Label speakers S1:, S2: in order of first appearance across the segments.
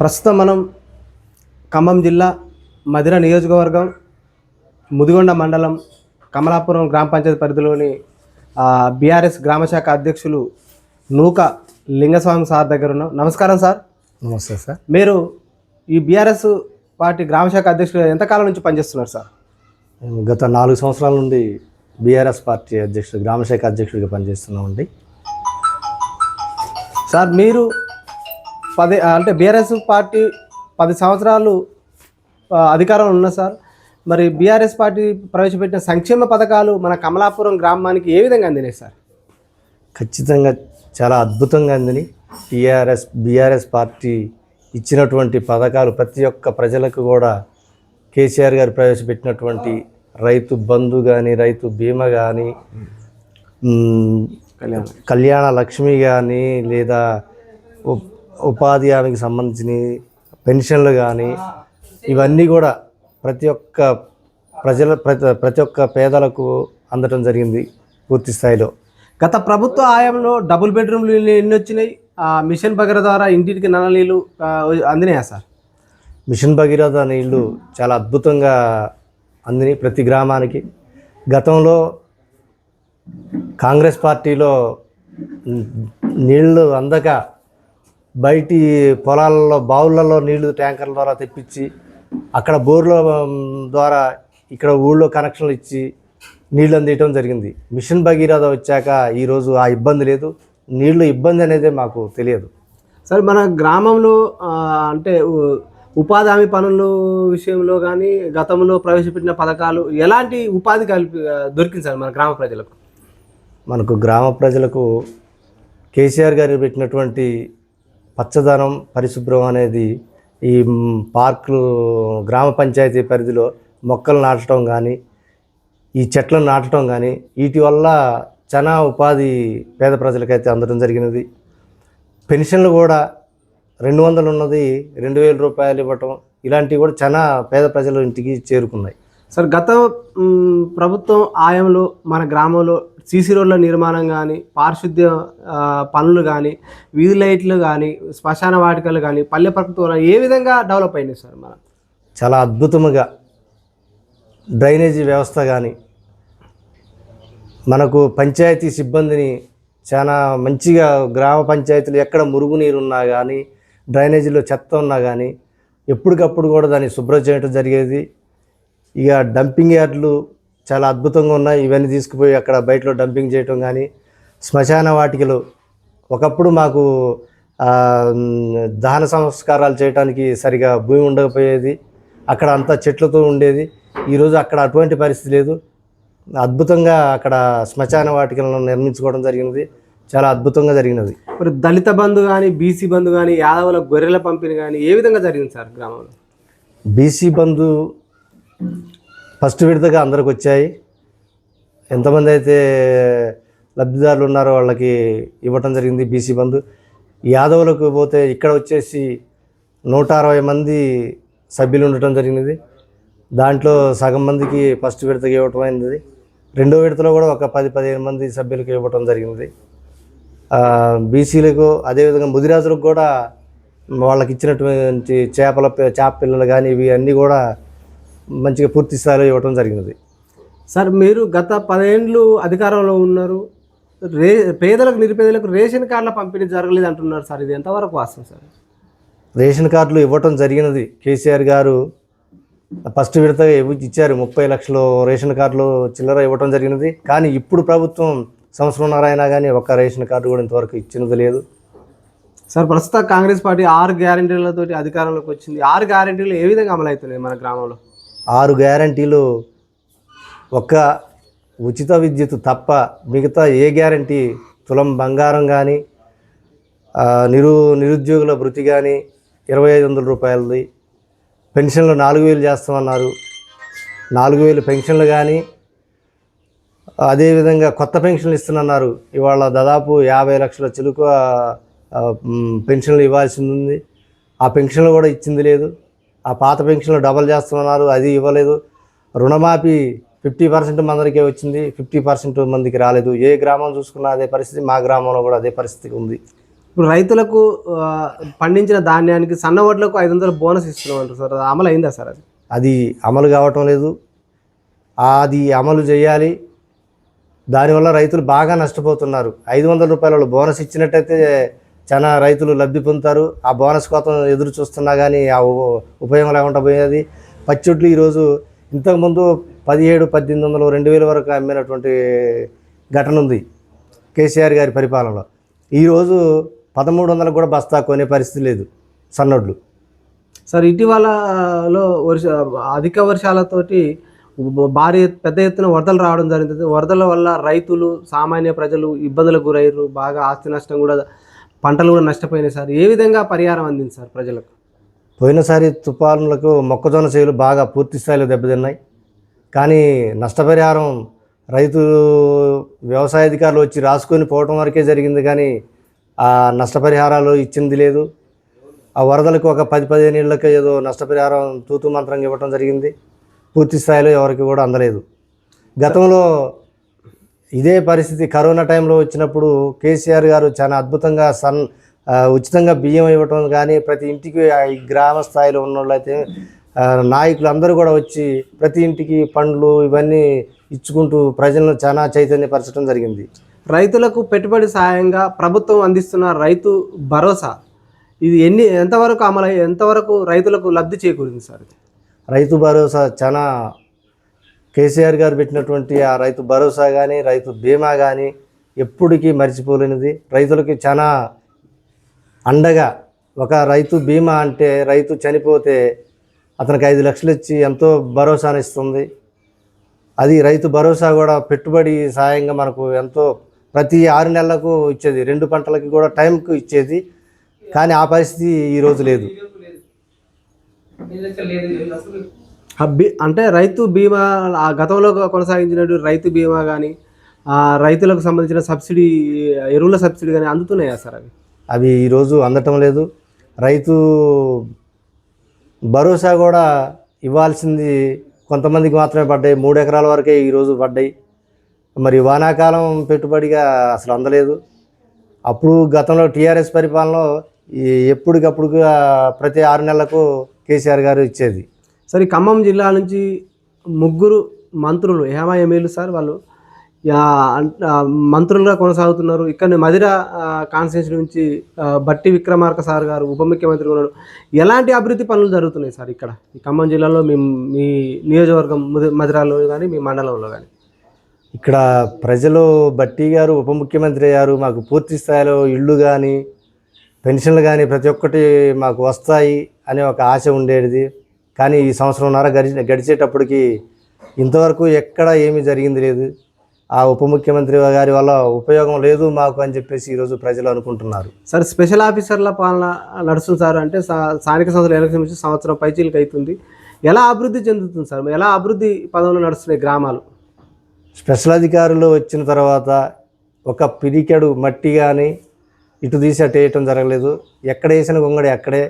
S1: ప్రస్తుతం మనం ఖమ్మం జిల్లా మధిర నియోజకవర్గం ముదిగొండ మండలం కమలాపురం గ్రామ పంచాయతీ పరిధిలోని బీఆర్ఎస్ గ్రామశాఖ అధ్యక్షులు నూక లింగస్వామి సార్ దగ్గర ఉన్నాం నమస్కారం సార్.
S2: నమస్తే సార్.
S1: మీరు ఈ బీఆర్ఎస్ పార్టీ గ్రామశాఖ అధ్యక్షులు ఎంతకాలం నుంచి పనిచేస్తున్నారు సార్?
S2: గత నాలుగు సంవత్సరాల నుండి బీఆర్ఎస్ పార్టీ అధ్యక్షుడు గ్రామశాఖ అధ్యక్షుడిగా పనిచేస్తున్నామండి.
S1: సార్ మీరు పది అంటే బీఆర్ఎస్ పార్టీ పది సంవత్సరాలు అధికారంలో ఉన్న సార్. మరి బీఆర్ఎస్ పార్టీ ప్రవేశపెట్టిన సంక్షేమ పథకాలు మన కమలాపురం గ్రామానికి ఏ విధంగా అందినాయి సార్?
S2: ఖచ్చితంగా చాలా అద్భుతంగా అందని. టీఆర్ఎస్ బీఆర్ఎస్ పార్టీ ఇచ్చినటువంటి పథకాలు ప్రతి ఒక్క ప్రజలకు కూడా కేసీఆర్ గారు ప్రవేశపెట్టినటువంటి రైతు బంధు కానీ రైతు బీమా కానీ
S1: కళ్యాణ్
S2: లక్ష్మి. కానీ లేదా ఉపాధి హామీకి సంబంధించినవి పెన్షన్లు కానీ ఇవన్నీ కూడా ప్రతి ఒక్క ప్రజల ప్రతి ప్రతి ఒక్క పేదలకు అందటం జరిగింది పూర్తి స్థాయిలో.
S1: గత ప్రభుత్వ ఆయంలో డబుల్ బెడ్రూమ్లు ఎన్ని వచ్చినాయి? ఆ, మిషన్ భగీర ద్వారా ఇంటికి నల్ల నీళ్ళు అందినాయా సార్?
S2: మిషన్ భగీరథ నీళ్ళు చాలా అద్భుతంగా అందినాయి ప్రతి గ్రామానికి. గతంలో కాంగ్రెస్ పార్టీలో నీళ్ళు అందక బయటి పొలాలలో బావులలో నీళ్ళు ట్యాంకర్ల ద్వారా తెప్పించి అక్కడ బోర్ల ద్వారా ఇక్కడ ఊళ్ళో కనెక్షన్లు ఇచ్చి నీళ్ళు అందియటం జరిగింది. మిషన్ భగీరథ వచ్చాక ఈరోజు ఆ ఇబ్బంది లేదు. నీళ్ళు ఇబ్బంది అనేది మాకు తెలియదు.
S1: సార్ మన గ్రామంలో అంటే ఉపాధి హామీ పనుల విషయంలో కానీ గతంలో ప్రవేశపెట్టిన పథకాలు ఎలాంటి ఉపాధి కలిపి దొరికింది సార్ మన గ్రామ ప్రజలకు?
S2: మనకు గ్రామ ప్రజలకు కేసీఆర్ గారు పెట్టినటువంటి పచ్చదనం పరిశుభ్రం అనేది ఈ పార్కులు గ్రామ పంచాయతీ పరిధిలో మొక్కలు నాటడం కానీ ఈ చెట్లను నాటడం కానీ వీటి వల్ల చాలా ఉపాధి పేద ప్రజలకైతే అందడం జరిగినది. పెన్షన్లు కూడా రెండు వందలు ఉన్నది రెండు వేల రూపాయలు ఇవ్వటం ఇలాంటివి కూడా చాలా పేద ప్రజల ఇంటికి చేరుకున్నాయి.
S1: సార్ గత ప్రభుత్వం ఆయంలో మన గ్రామంలో సీసీ రోడ్ల నిర్మాణం కానీ పారిశుద్ధ్య పనులు కానీ వీధి లైట్లు కానీ శ్మశాన వాటికలు కానీ పల్లె ప్రకృతి ఏ విధంగా డెవలప్ అయినాయి సార్ మన?
S2: చాలా అద్భుతముగా డ్రైనేజీ వ్యవస్థ కానీ మనకు పంచాయతీ సిబ్బందిని చాలా మంచిగా గ్రామ పంచాయతీలు ఎక్కడ మురుగునీరు ఉన్నా కానీ డ్రైనేజీలో చెత్త ఉన్నా కానీ ఎప్పటికప్పుడు కూడా దాన్ని శుభ్రం చేయడం జరిగేది. ఇక డంపింగ్ యార్డ్లు చాలా అద్భుతంగా ఉన్నాయి. ఇవన్నీ తీసుకుపోయి అక్కడ బయటలో డంపింగ్ చేయటం కానీ శ్మశాన వాటికలు. ఒకప్పుడు మాకు దహన సంస్కారాలు చేయడానికి సరిగా భూమి ఉండకపోయేది. అక్కడ అంతా చెట్లతో ఉండేది. ఈరోజు అక్కడ అటువంటి పరిస్థితి లేదు. అద్భుతంగా అక్కడ శ్మశాన వాటికలను నిర్మించుకోవడం జరిగినది. చాలా అద్భుతంగా జరిగినది.
S1: మరి దళిత బంధు కానీ బీసీ బంధు కానీ యాదవుల గొర్రెల పంపిణీ కానీ ఏ విధంగా జరిగింది సార్ గ్రామంలో?
S2: బీసీ బంధు ఫస్ట్ విడతగా అందరికి వచ్చాయి. ఎంతమంది అయితే లబ్ధిదారులు ఉన్నారో వాళ్ళకి ఇవ్వటం జరిగింది బీసీ బంధు. యాదవులకు పోతే ఇక్కడ వచ్చేసి నూట అరవై మంది సభ్యులు ఉండటం జరిగినది. దాంట్లో సగం మందికి ఫస్ట్ విడతకి ఇవ్వటం అయింది. రెండో విడతలో కూడా ఒక పది పదిహేను మంది సభ్యులకు ఇవ్వటం జరిగింది. బీసీలకు అదేవిధంగా ముదిరాజులకు కూడా వాళ్ళకి ఇచ్చినటువంటి చేపల చేప పిల్లలు కానీ ఇవి అన్నీ కూడా మంచిగా పూర్తి స్థాయిలో ఇవ్వటం జరిగినది.
S1: సార్ మీరు గత పదేండ్లు అధికారంలో ఉన్నారు. రే పేదలకు నిరుపేదలకు రేషన్ కార్డుల పంపిణీ జరగలేదు అంటున్నారు సార్. ఇది ఎంతవరకు వాస్తవం సార్?
S2: రేషన్ కార్డులు ఇవ్వటం జరిగినది. కేసీఆర్ గారు ఫస్ట్ విడత ఇచ్చారు. ముప్పై లక్షలు రేషన్ కార్డులు చిల్లర ఇవ్వటం జరిగినది. కానీ ఇప్పుడు ప్రభుత్వం సంవత్సరంన్నర అయినా కానీ ఒక్క రేషన్ కార్డు కూడా ఇంతవరకు ఇచ్చినది లేదు.
S1: సార్ ప్రస్తుత కాంగ్రెస్ పార్టీ ఆరు గ్యారంటీలతోటి అధికారంలోకి వచ్చింది. ఆరు గ్యారంటీలు ఏ విధంగా అమలవుతున్నాయి మన గ్రామంలో?
S2: ఆరు గ్యారంటీలు ఒక్క ఉచిత విద్యుత్ తప్ప మిగతా ఏ గ్యారంటీ? తులం బంగారం కానీ నిరు నిరుద్యోగుల వృత్తి కానీ ఇరవై ఐదు వందల రూపాయలది. పెన్షన్లు నాలుగు వేలు చేస్తామన్నారు. నాలుగు వేలు పెన్షన్లు కానీ అదేవిధంగా కొత్త పెన్షన్లు ఇస్తున్నారు ఇవాళ దాదాపు యాభై లక్షల చిలుక పెన్షన్లు ఇవ్వాల్సింది ఆ పెన్షన్లు కూడా ఇచ్చింది లేదు. ఆ పాత పెన్షన్లు డబల్ చేస్తున్నారు అది ఇవ్వలేదు. రుణమాఫీ ఫిఫ్టీ పర్సెంట్ మందికే వచ్చింది ఫిఫ్టీ పర్సెంట్ మందికి రాలేదు. ఏ గ్రామం చూసుకున్నా అదే పరిస్థితి మా గ్రామంలో కూడా అదే పరిస్థితి ఉంది.
S1: ఇప్పుడు రైతులకు పండించిన ధాన్యానికి సన్న వడ్లకు ఐదు వందల బోనస్ ఇస్తున్నాం అంటారు సార్. అది అమలు అయిందా సార్ అది?
S2: అది అమలు కావటం లేదు. అది అమలు చేయాలి. దానివల్ల రైతులు బాగా నష్టపోతున్నారు. ఐదు వందల రూపాయల బోనస్ ఇచ్చినట్టయితే చాలా రైతులు లబ్ధి పొందుతారు. ఆ బోనస్ కోసం ఎదురు చూస్తున్నా కానీ ఆ ఉపయోగం లేకుండా పోయేది. పచ్చొట్లు ఈరోజు ఇంతకుముందు పదిహేడు పద్దెనిమిది వందలు రెండు వేల వరకు అమ్మినటువంటి ఘటన ఉంది కేసీఆర్ గారి పరిపాలనలో. ఈరోజు పదమూడు వందలకు కూడా బస్తా కొనే పరిస్థితి లేదు సన్నొడ్లు.
S1: సార్ ఇటీవలలో వర్ష అధిక వర్షాలతోటి భారీ పెద్ద ఎత్తున వరదలు రావడం జరిగింది. వరదల వల్ల రైతులు సామాన్య ప్రజలు ఇబ్బందులకు గురయ్యారు. బాగా ఆస్తి నష్టం కూడా పంటలు కూడా నష్టపోయినాయి సార్. ఏ విధంగా పరిహారం అందింది సార్ ప్రజలకు?
S2: పోయినసారి తుఫానులకు మొక్కజొన్న చేలు బాగా పూర్తి స్థాయిలో దెబ్బతిన్నాయి. కానీ నష్టపరిహారం రైతు వ్యవసాయ అధికారులు వచ్చి రాసుకొని పోవటం వరకే జరిగింది కానీ ఆ నష్టపరిహారాలు ఇచ్చింది లేదు. ఆ వరదలకు ఒక పది పదిహేను ఏళ్ళకి ఏదో నష్టపరిహారం తూతు మంత్రంగా ఇవ్వటం జరిగింది. పూర్తి స్థాయిలో ఎవరికి కూడా అందలేదు. గతంలో ఇదే పరిస్థితి కరోనా టైంలో వచ్చినప్పుడు కేసీఆర్ గారు చాలా అద్భుతంగా సన్ ఉచితంగా బియ్యం ఇవ్వటం కానీ ప్రతి ఇంటికి గ్రామ స్థాయిలో ఉన్న వాళ్ళైతే నాయకులు అందరూ కూడా వచ్చి ప్రతి ఇంటికి పండ్లు ఇవన్నీ ఇచ్చుకుంటూ ప్రజలను చాలా చైతన్యపరచడం జరిగింది
S1: రైతులకు పెట్టుబడి సాయంగా ప్రభుత్వం అందిస్తున్న రైతు భరోసా ఇది ఎన్ని ఎంతవరకు అమలు ఎంతవరకు రైతులకు లబ్ధి చేకూరింది సార్?
S2: రైతు భరోసా చాలా కేసీఆర్ గారు పెట్టినటువంటి ఆ రైతు భరోసా కానీ రైతు బీమా కానీ ఎప్పటికీ మర్చిపోలేనిది. రైతులకి చాలా అండగా ఒక రైతు బీమా అంటే రైతు చనిపోతే అతనికి ఐదు లక్షలు ఇచ్చి ఎంతో భరోసానిస్తుంది అది రైతు భరోసా కూడా పెట్టుబడి సాయంగా మనకు ఎంతో ప్రతి ఆరు నెలలకు ఇచ్చేది రెండు పంటలకి కూడా టైంకు ఇచ్చేది. కానీ ఆ పరిస్థితి ఈరోజు లేదు.
S1: అంటే రైతు బీమా ఆ గతంలో కొనసాగించినట్టు రైతు బీమా కానీ రైతులకు సంబంధించిన సబ్సిడీ ఎరువుల సబ్సిడీ కానీ అందుతున్నాయా సార్ అవి?
S2: అవి ఈరోజు అందటం లేదు. రైతు భరోసా కూడా ఇవ్వాల్సింది కొంతమందికి మాత్రమే పడ్డాయి. మూడు ఎకరాల వరకే ఈరోజు పడ్డాయి. మరి వానాకాలం పెట్టుబడిగా అసలు అందలేదు. అప్పుడు గతంలో టీఆర్ఎస్ పరిపాలనలో ఈ ఎప్పటికప్పుడుగా ప్రతి ఆరు నెలలకు కేసీఆర్ గారు ఇచ్చేది.
S1: సార్ ఈ ఖమ్మం జిల్లా నుంచి ముగ్గురు మంత్రులు హేమా ఎమ్మెల్యేలు సార్ వాళ్ళు మంత్రులుగా కొనసాగుతున్నారు. ఇక్కడ మధిర కాన్స్టిట్యూన్సీ నుంచి బట్టి విక్రమార్క సార్ గారు ఉప ముఖ్యమంత్రి ఉన్నారు. ఎలాంటి అభివృద్ధి పనులు జరుగుతున్నాయి సార్ ఇక్కడ? ఈ ఖమ్మం జిల్లాలో మీ మీ నియోజకవర్గం ముది- మధిరాలో కానీ మీ మండలంలో కానీ
S2: ఇక్కడ ప్రజలు బట్టి గారు ఉప ముఖ్యమంత్రి అయ్యారు మాకు పూర్తి స్థాయిలో ఇళ్ళు కానీ పెన్షన్లు కానీ ప్రతి ఒక్కటి మాకు వస్తాయి అనే ఒక ఆశ ఉండేది. కానీ ఈ సంవత్సరంన్నర గడిచి గడిచేటప్పటికి ఇంతవరకు ఎక్కడ ఏమీ జరిగింది లేదు. ఆ ఉప ముఖ్యమంత్రి గారి వల్ల ఉపయోగం లేదు మాకు అని చెప్పేసి ఈరోజు ప్రజలు అనుకుంటున్నారు.
S1: సార్ స్పెషల్ ఆఫీసర్ల పాలన నడుస్తుంది సార్. అంటే స్థానిక సంస్థల ఎలక్షన్ నుంచి సంవత్సరం పైచీలకు అవుతుంది. ఎలా అభివృద్ధి చెందుతుంది సార్? ఎలా అభివృద్ధి పదంలో నడుస్తున్నాయి గ్రామాలు?
S2: స్పెషల్ అధికారులు వచ్చిన తర్వాత ఒక పిడికెడు మట్టి కానీ ఇటు తీసి అటు వేయటం జరగలేదు. ఎక్కడ వేసిన గొంగడి అక్కడే.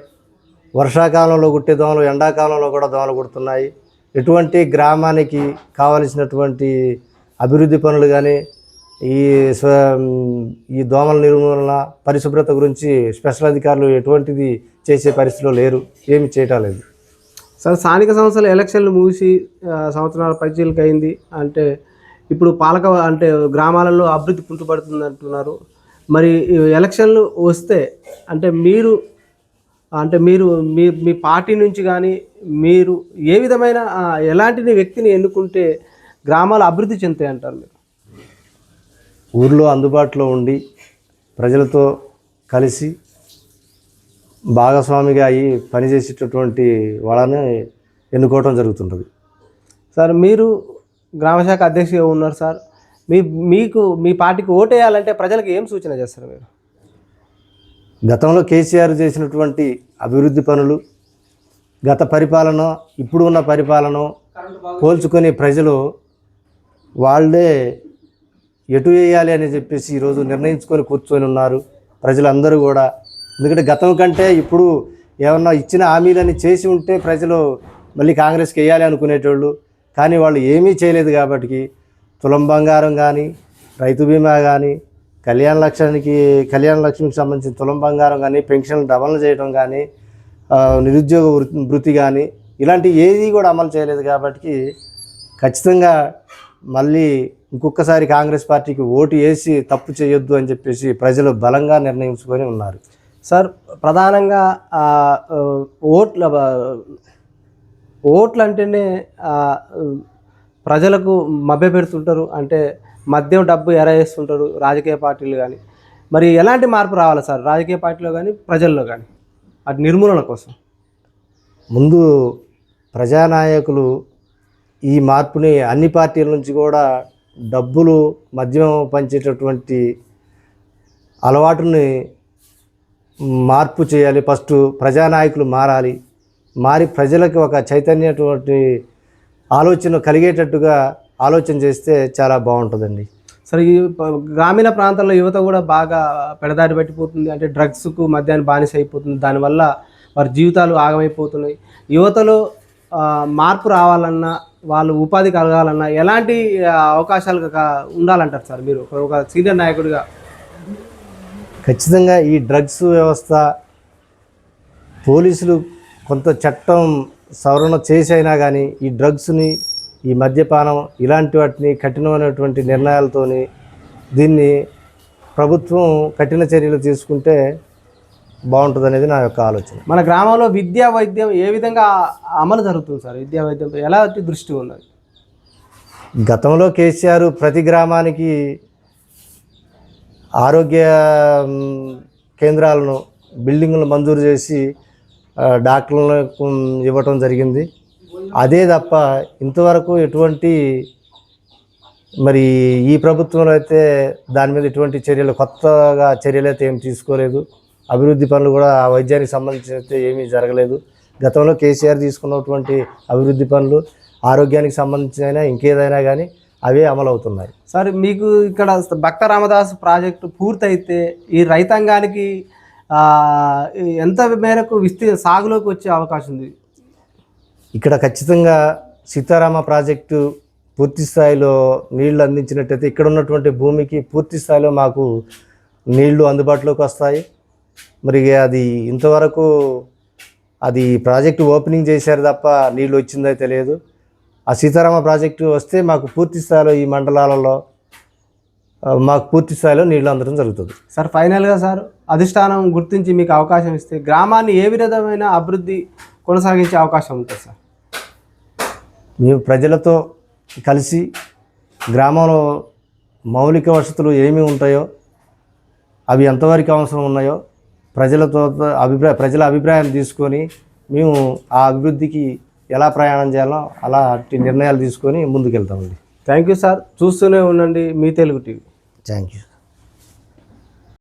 S2: వర్షాకాలంలో కుట్టే దోమలు ఎండాకాలంలో కూడా దోమలు కుడుతున్నాయి. ఎటువంటి గ్రామానికి కావలసినటువంటి అభివృద్ధి పనులు కానీ ఈ స్వ ఈ దోమల నిర్మూలన పరిశుభ్రత గురించి స్పెషల్ అధికారులు ఎటువంటిది చేసే పరిస్థితిలో లేరు. ఏమి చేయటం లేదు.
S1: సార్ స్థానిక సంస్థల ఎలక్షన్లు ముగిసి సంవత్సరాల పైచీలకు అయింది. అంటే ఇప్పుడు పాలక అంటే గ్రామాలలో అభివృద్ధి కుంటుపడుతుంది అంటున్నారు మరి ఈ ఎలక్షన్లు వస్తే అంటే మీరు అంటే మీరు మీ మీ పార్టీ నుంచి కానీ మీరు ఏ విధమైన ఎలాంటి వ్యక్తిని ఎన్నుకుంటే గ్రామాలు అభివృద్ధి చెందుతాయి అంటారు మీరు?
S2: ఊర్లో అందుబాటులో ఉండి ప్రజలతో కలిసి భాగస్వామిగా అయ్యి పనిచేసేటటువంటి వాళ్ళని ఎన్నుకోవటం జరుగుతుంటుంది.
S1: సార్ మీరు గ్రామశాఖ అధ్యక్షుడిగా ఉన్నారు సార్. మీ మీకు మీ పార్టీకి ఓటేయాలంటే ప్రజలకు ఏం సూచన చేస్తారు మీరు?
S2: గతంలో కేసీఆర్ చేసినటువంటి అభివృద్ధి పనులు గత పరిపాలన ఇప్పుడు ఉన్న పరిపాలన పోల్చుకొని ప్రజలు వాళ్ళే ఎటు వేయాలి అని చెప్పేసి ఈరోజు నిర్ణయించుకొని కూర్చొని ఉన్నారు ప్రజలందరూ కూడా. ఎందుకంటే గతం కంటే ఇప్పుడు ఏమన్నా ఇచ్చిన హామీలని చేసి ఉంటే ప్రజలు మళ్ళీ కాంగ్రెస్కి వేయాలి అనుకునేటోళ్ళు. కానీ వాళ్ళు ఏమీ చేయలేదు కాబట్టి తులం బంగారం కానీ రైతు బీమా కానీ కళ్యాణ లక్ష్యానికి కళ్యాణ లక్ష్మికి సంబంధించిన తులం బంగారం కానీ పెన్షన్లు డబల్ చేయడం కానీ నిరుద్యోగ వృ- వృత్తి కానీ ఇలాంటి ఏది కూడా అమలు చేయలేదు కాబట్టి ఖచ్చితంగా మళ్ళీ ఇంకొకసారి కాంగ్రెస్ పార్టీకి ఓటు వేసి తప్పు చేయొద్దు అని చెప్పేసి ప్రజలు బలంగా నిర్ణయించుకొని ఉన్నారు.
S1: సార్ ప్రధానంగా ఓట్ల ఓట్లు అంటేనే ప్రజలకు మభ్య పెడుతుంటారు అంటే మద్యం డబ్బు ఎర చేస్తుంటారు రాజకీయ పార్టీలు కానీ. మరి ఎలాంటి మార్పు రావాలి సార్? రాజకీయ పార్టీలో కానీ ప్రజల్లో కానీ? అటు నిర్మూలన కోసం.
S2: ముందు ప్రజానాయకులు ఈ మార్పుని అన్ని పార్టీల నుంచి కూడా డబ్బులు మద్యం పంచేటటువంటి అలవాటుని మార్పు చేయాలి. ఫస్ట్ ప్రజానాయకులు మారాలి. మారి ప్రజలకు ఒక చైతన్యటువంటి ఆలోచన కలిగేటట్టుగా ఆలోచన చేస్తే చాలా బాగుంటుందండి.
S1: సరే ఈ గ్రామీణ ప్రాంతాల్లో యువత కూడా బాగా పెడదారి పట్టిపోతుంది. అంటే డ్రగ్స్కు మద్యాన్ని బానిస అయిపోతుంది దానివల్ల వారి జీవితాలు ఆగమైపోతున్నాయి. యువతలో మార్పు రావాలన్నా వాళ్ళు ఉపాధి కలగాలన్నా ఎలాంటి అవకాశాలు ఉండాలంటారు సార్ మీరు? ఒక- ఒక సీనియర్ నాయకుడిగా.
S2: ఖచ్చితంగా ఈ డ్రగ్స్ వ్యవస్థ పోలీసులు కొంత చట్టం సవరణ చేసైనా కానీ ఈ డ్రగ్స్ని ఈ మద్యపానం ఇలాంటి వాటిని కఠినమైనటువంటి నిర్ణయాలతోని దీన్ని ప్రభుత్వం కఠిన చర్యలు తీసుకుంటే బాగుంటుంది అనేది నా యొక్క ఆలోచన.
S1: మన గ్రామంలో విద్యా వైద్యం ఏ విధంగా అమలు జరుగుతుంది సార్? విద్యా వైద్యం ఎలాంటి దృష్టి ఉన్నది?
S2: గతంలో కేసీఆర్ ప్రతి గ్రామానికి ఆరోగ్య కేంద్రాలను బిల్డింగ్లను మంజూరు చేసి డాక్టర్లను ఇవ్వటం జరిగింది. అదే తప్ప ఇంతవరకు ఎటువంటి మరి ఈ ప్రభుత్వంలో అయితే దాని మీద ఎటువంటి చర్యలు కొత్తగా చర్యలు అయితే ఏం తీసుకోలేదు. అభివృద్ధి పనులు కూడా ఆ వైద్యానికి సంబంధించి అయితే ఏమీ జరగలేదు. గతంలో కేసీఆర్ తీసుకున్నటువంటి అభివృద్ధి పనులు ఆరోగ్యానికి సంబంధించిన ఇంకేదైనా కానీ అవే అమలు అవుతున్నాయి
S1: సార్ మీకు ఇక్కడ భక్త రామదాస్ ప్రాజెక్టు పూర్తయితే ఈ రైతాంగానికి ఎంత మేరకు విస్తీ సాగులోకి వచ్చే అవకాశం ఉంది?
S2: ఇక్కడ ఖచ్చితంగా సీతారామ ప్రాజెక్టు పూర్తి స్థాయిలో నీళ్ళు అందించినట్టయితే ఇక్కడ ఉన్నటువంటి భూమికి పూర్తి స్థాయిలో మాకు నీళ్ళు అందుబాటులోకి వస్తాయి. మరి అది ఇంతవరకు అది ప్రాజెక్టు ఓపెనింగ్ చేశారు తప్ప నీళ్ళు వచ్చిందో తెలియదు ఆ సీతారామ ప్రాజెక్టు వస్తే మాకు పూర్తి స్థాయిలో ఈ మండలాలలో మాకు పూర్తి స్థాయిలో నీళ్ళు అందడం జరుగుతుంది.
S1: సార్ ఫైనల్గా సార్ అధిష్టానం గుర్తించి మీకు అవకాశం ఇస్తే గ్రామాన్ని ఏ విధమైన అభివృద్ధి కొనసాగించే అవకాశం ఉంటుంది సార్?
S2: మేము ప్రజలతో కలిసి గ్రామంలో మౌలిక వసతులు ఏమి ఉంటాయో అవి ఎంతవరకు అవసరం ఉన్నాయో ప్రజలతో అభిప్రాయ ప్రజల అభిప్రాయం తీసుకొని మేము ఆ అభివృద్ధికి ఎలా ప్రయాణం చేయాలో అలాంటి నిర్ణయాలు తీసుకొని ముందుకెళ్తామండి.
S1: Thank you sir. చూస్తూనే ఉండండి మీ తెలుగు టీవీ.
S2: Thank you